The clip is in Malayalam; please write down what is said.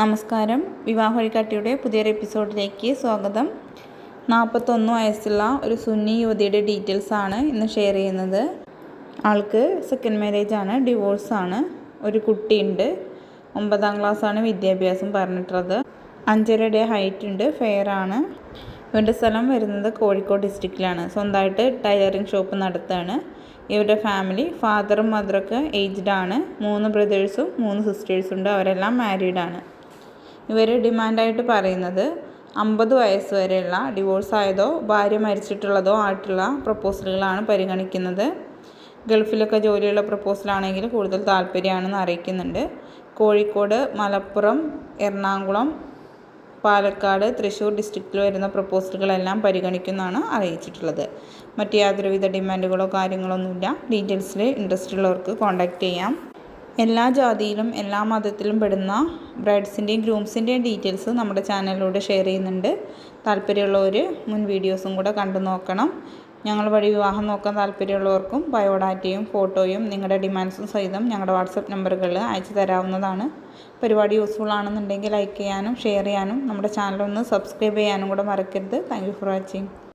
നമസ്കാരം. വിവാഹ വഴികാട്ടിയുടെ പുതിയൊരു എപ്പിസോഡിലേക്ക് സ്വാഗതം. നാൽപ്പത്തൊന്ന് വയസ്സുള്ള ഒരു സുന്നി യുവതിയുടെ ഡീറ്റെയിൽസ് ആണ് ഇന്ന് ഷെയർ ചെയ്യുന്നത്. ആൾക്ക് സെക്കൻഡ് മാരേജ് ആണ് ഡിവോഴ്സാണ് ഒരു കുട്ടിയുണ്ട്. ഒമ്പതാം ക്ലാസ് ആണ് വിദ്യാഭ്യാസം പറഞ്ഞിട്ടുള്ളത്. അഞ്ചരയുടെ ഹൈറ്റ് ഉണ്ട് ഫെയർ ആണ്. ഇവരുടെ സ്ഥലം വരുന്നത് കോഴിക്കോട് ഡിസ്ട്രിക്റ്റിലാണ് സ്വന്തമായിട്ട് ടൈലറിംഗ് ഷോപ്പ് നടത്തുകയാണ് ഇവരുടെ ഫാമിലി ഫാദറും മദറൊക്കെ ഏജ്ഡ് ആണ്. മൂന്ന് ബ്രദേഴ്സും മൂന്ന് സിസ്റ്റേഴ്സും ഉണ്ട്. അവരെല്ലാം മാരീഡാണ് ഇവർ ഡിമാൻഡായിട്ട് പറയുന്നത് അമ്പത് വയസ്സ് വരെയുള്ള ഡിവോഴ്സ് ആയതോ ഭാര്യ മരിച്ചിട്ടുള്ളതോ ആയിട്ടുള്ള പ്രപ്പോസലുകളാണ് പരിഗണിക്കുന്നത്. ഗൾഫിലൊക്കെ ജോലിയുള്ള പ്രപ്പോസലാണെങ്കിൽ കൂടുതൽ താല്പര്യമാണെന്ന് അറിയിക്കുന്നുണ്ട്. കോഴിക്കോട് മലപ്പുറം എറണാകുളം പാലക്കാട് തൃശ്ശൂർ ഡിസ്ട്രിക്റ്റിൽ വരുന്ന പ്രപ്പോസലുകളെല്ലാം പരിഗണിക്കുന്നതാണ് അറിയിച്ചിട്ടുള്ളത്. മറ്റ് യാതൊരുവിധ ഡിമാൻഡുകളോ കാര്യങ്ങളൊന്നുമില്ല. ഡീറ്റെയിൽസിൽ ഇൻട്രസ്റ്റ് ഉള്ളവർക്ക് കോൺടാക്റ്റ് ചെയ്യാം. എല്ലാ ജാതിയിലും എല്ലാ മതത്തിലും പെടുന്ന ബ്രൈഡ്സിന്റെയും ഗ്രൂംസിന്റെയും ഡീറ്റെയിൽസ് നമ്മുടെ ചാനലിലൂടെ ഷെയർ ചെയ്യുന്നുണ്ട്. താല്പര്യമുള്ളവർ മുൻ വീഡിയോസും കൂടെ കണ്ടു നോക്കണം. ഞങ്ങൾ വഴി വിവാഹം നോക്കാൻ താല്പര്യമുള്ളവർക്കും ബയോഡാറ്റയും ഫോട്ടോയും നിങ്ങളുടെ ഡിമാൻഡ്സും സഹിതം ഞങ്ങളുടെ വാട്സപ്പ് നമ്പറുകളിൽ അയച്ചു തരാവുന്നതാണ്. പരിപാടി യൂസ്ഫുൾ ആണെന്നുണ്ടെങ്കിൽ ലൈക്ക് ചെയ്യാനും ഷെയർ ചെയ്യാനും നമ്മുടെ ചാനൽ ഒന്ന് സബ്സ്ക്രൈബ് ചെയ്യാനും കൂടെ മറക്കരുത്. Thank for watching.